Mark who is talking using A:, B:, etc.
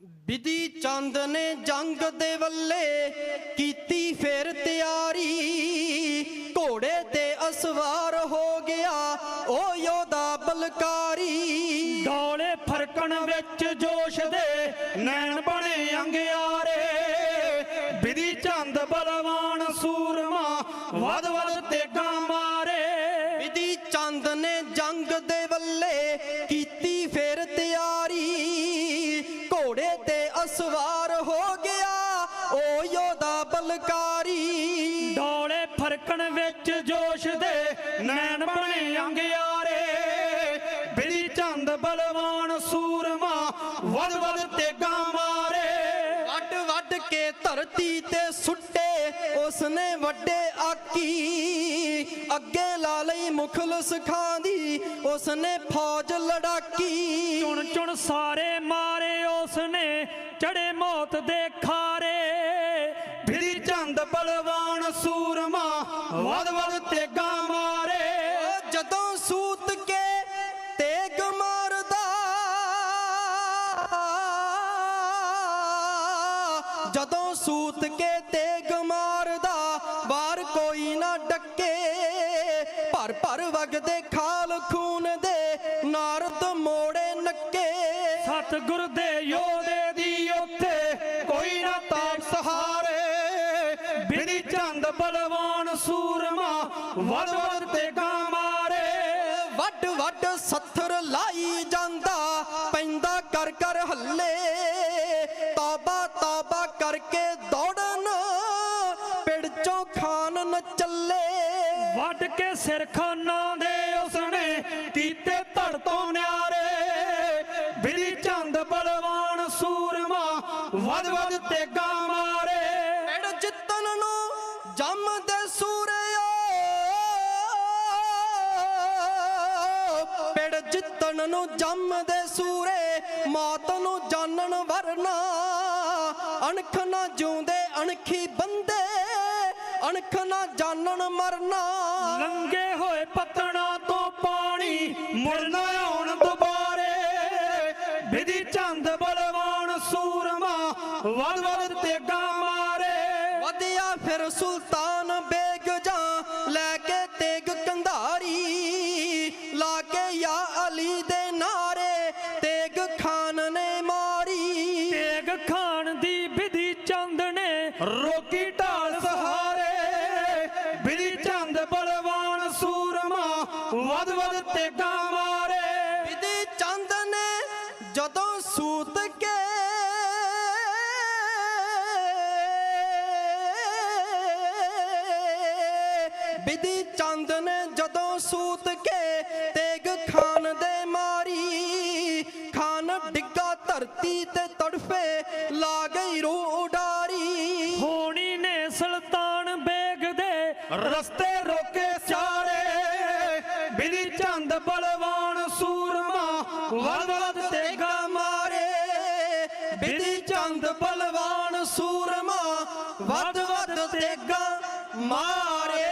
A: ਵਿਧੀ ਚੰਦ ਨੇ ਜੰਗ ਦੇ ਵੱਲੇ ਕੀਤੀ ਫਿਰ ਤਿਆਰੀ। ਘੋੜੇ ਤੇ ਅਸਵਾਰ ਹੋ ਗਿਆ ਉਹ ਯੋਧਾ ਬਲਕਾਰੀ।
B: ਡੋਲੇ ਫਰਕਣ ਵਿੱਚ ਜੋਸ਼ ਦੇ ਨੈਣ ਬਣੇ ਅੰਗਿਆਰੇ। ਵਿਧੀ ਚੰਦ ਬਲਵਾਨ ਸੂਰਮਾ ਵਦ ਵਦ ਤੇਗਾਂ ਮਾਰੇ।
A: ਵਿਧੀ ਚੰਦ ਨੇ ਜੰਗ ਦੇ ਵੱਲੇ ਉਹ ਯੋਧਾ ਬਲਕਾਰੀ।
B: ਡੋਲੇ ਫਰਕਣ ਵਿੱਚ ਜੋਸ਼ ਦੇ ਨੈਣ ਬਣੇ ਅੰਗਿਆਰੇ। ਵਿਧੀ ਚੰਦ ਬਲਵਾਨ ਸੂਰਮਾ ਵਦ ਵਦ ਤੇਗਾਂ ਮਾਰੇ।
A: ਵੱਡ ਵੱਡ ਕੇ ਧਰਤੀ ਤੇ ਸੁੱਟੇ ਉਸਨੇ ਵੱਡੇ ਆਕੀ। ਅੱਗੇ ਲਾ ਲਈ ਮੁਖਲਸ ਖਾਂ ਦੀ ਉਸਨੇ ਫੌਜ ਲੜਾਕੀ।
B: ਚੁਣ ਚੁਣ ਸਾਰੇ ਮਾਰੇ ਉਸਨੇ ਚੜੇ ਮੌਤ ਦੇ ਵਦ ਵਦ ਮਾਰੇ।
A: ਜਦੋਂ ਸੂਤ ਕੇ ਤੇਗ ਮਾਰਦਾ, ਜਦੋਂ ਸੂਤ ਕੇ ਤੇਗ ਮਾਰਦਾ ਬਾਹਰ ਕੋਈ ਨਾ ਡੱਕੇ। ਭਰ ਭਰ ਵਗਦੇ ਖਾਲ ਖੂਨ ਦੇ, ਨਾਰਦ ਮੋੜੇ ਨੱਕੇ।
B: ਸਤਿਗੁਰ ਦੇ ਯੋਧੇ ਸਹਾਰੇ ਵਿਧੀ ਚੰਦ ਬਲਵਾਨ ਸੂਰਮਾ ਵਦ ਵਦ ਤੇਗਾਂ ਮਾਰੇ।
A: ਵੱਡ ਵੱਡ ਸੱਥਰ ਲਾਈ ਜਾਂਦਾ, ਪੈਂਦਾ ਕਰ ਕਰ ਹੱਲੇ। ਤੌਬਾ ਤੌਬਾ ਕਰਕੇ ਦੌੜਨ, ਪਿੜ ਚੋਂ ਖਾਨ ਨ ਚੱਲੇ।
B: ਵੱਢ ਕੇ ਸਿਰ ਖਾਨਾ ਦੇ ਉਸਨੇ ਕੀਤੇ ਧੜ ਤੋਂ ਨਿਆਰੇ। ਵਿਧੀ ਚੰਦ ਬਲਵਾਨ ਸੂਰਮਾ ਵੱਧ ਵੱਧ ਤੇਗਾਂ
A: ਜੰਮਦੇ ਸੂਰਿਓ ਪਿੜ ਜਿੱਤਨ ਨੂੰ ਜੰਮਦੇ ਸੂਰੇ ਮੌਤ ਨੂੰ ਜਾਣਨ ਵਰਨਾ। ਅਣਖ ਨਾ ਜਿਉਂਦੇ, ਅਣਖੀ ਬੰਦੇ। ਅਣਖ ਨਾ ਜਾਣਨ ਮਰਨਾ।
B: ਲੰਗੇ ਹੋਏ ਪਤਣਾ ਤੋਂ ਪਾਣੀ ਮੁੜਨਾ ਆਉਣ ਦੁਬਾਰੇ। ਵਿਧੀ ਚੰਦ ਬਲਵਾਨ ਸੂਰਮਾ ਵਦ ਵਦ ਤੇਗਾਂ
A: ਫਿਰ ਸੁਲਤਾਨ ਬੇਗ ਜਾਂ ਲੈ ਕੇ ਤੇਗ ਕੰਧਾਰੀ ਲਾ ਕੇ ਯਾ ਅਲੀ ਦੇ ਨਾਰੇ ਤੇਗ ਖਾਨ ਨੇ ਮਾਰੀ।
B: ਤੇਗ ਖਾਨ ਦੀ ਵਿਧੀ ਚੰਦ ਨੇ ਰੋਕੀ ਢਾਲ ਸਹਾਰੇ। ਵਿਧੀ ਚੰਦ ਬਲਵਾਨ ਸੂਰਮਾ ਵਦ ਵਦ ਤੇਗਾਂ ਮਾਰੇ।
A: ਵਿਧੀ ਚੰਦ ਨੇ ਜਦੋਂ ਸੂਤ ਵਿਧੀ ਚੰਦ ਨੇ ਜਦੋਂ ਸੂਤ ਕੇ ਤੇਗ ਖਾਨ ਦੇ ਮਾਰੀ, ਖਾਨ ਡਿੱਗਾ ਧਰਤੀ ਤੇ ਤੜਫੇ ਲਾ ਗਈ ਰੂਹ ਉਡਾਰੀ।
B: ਹੋਣੀ ਨੇ ਸੁਲਤਾਨ ਬੇਗ ਦੇ ਰਸਤੇ ਰੋਕੇ ਚਾਰੇ। ਵਿਧੀ ਚੰਦ ਬਲਵਾਨ ਸੂਰਮਾ ਵਦ ਵਦ ਤੇਗਾਂ ਮਾਰੇ।
A: ਵਿਧੀ ਚੰਦ ਬਲਵਾਨ ਸੂਰਮਾ ਵੱਧ ਵੱਧ ਤੇਗਾ ਮਾਰੇ।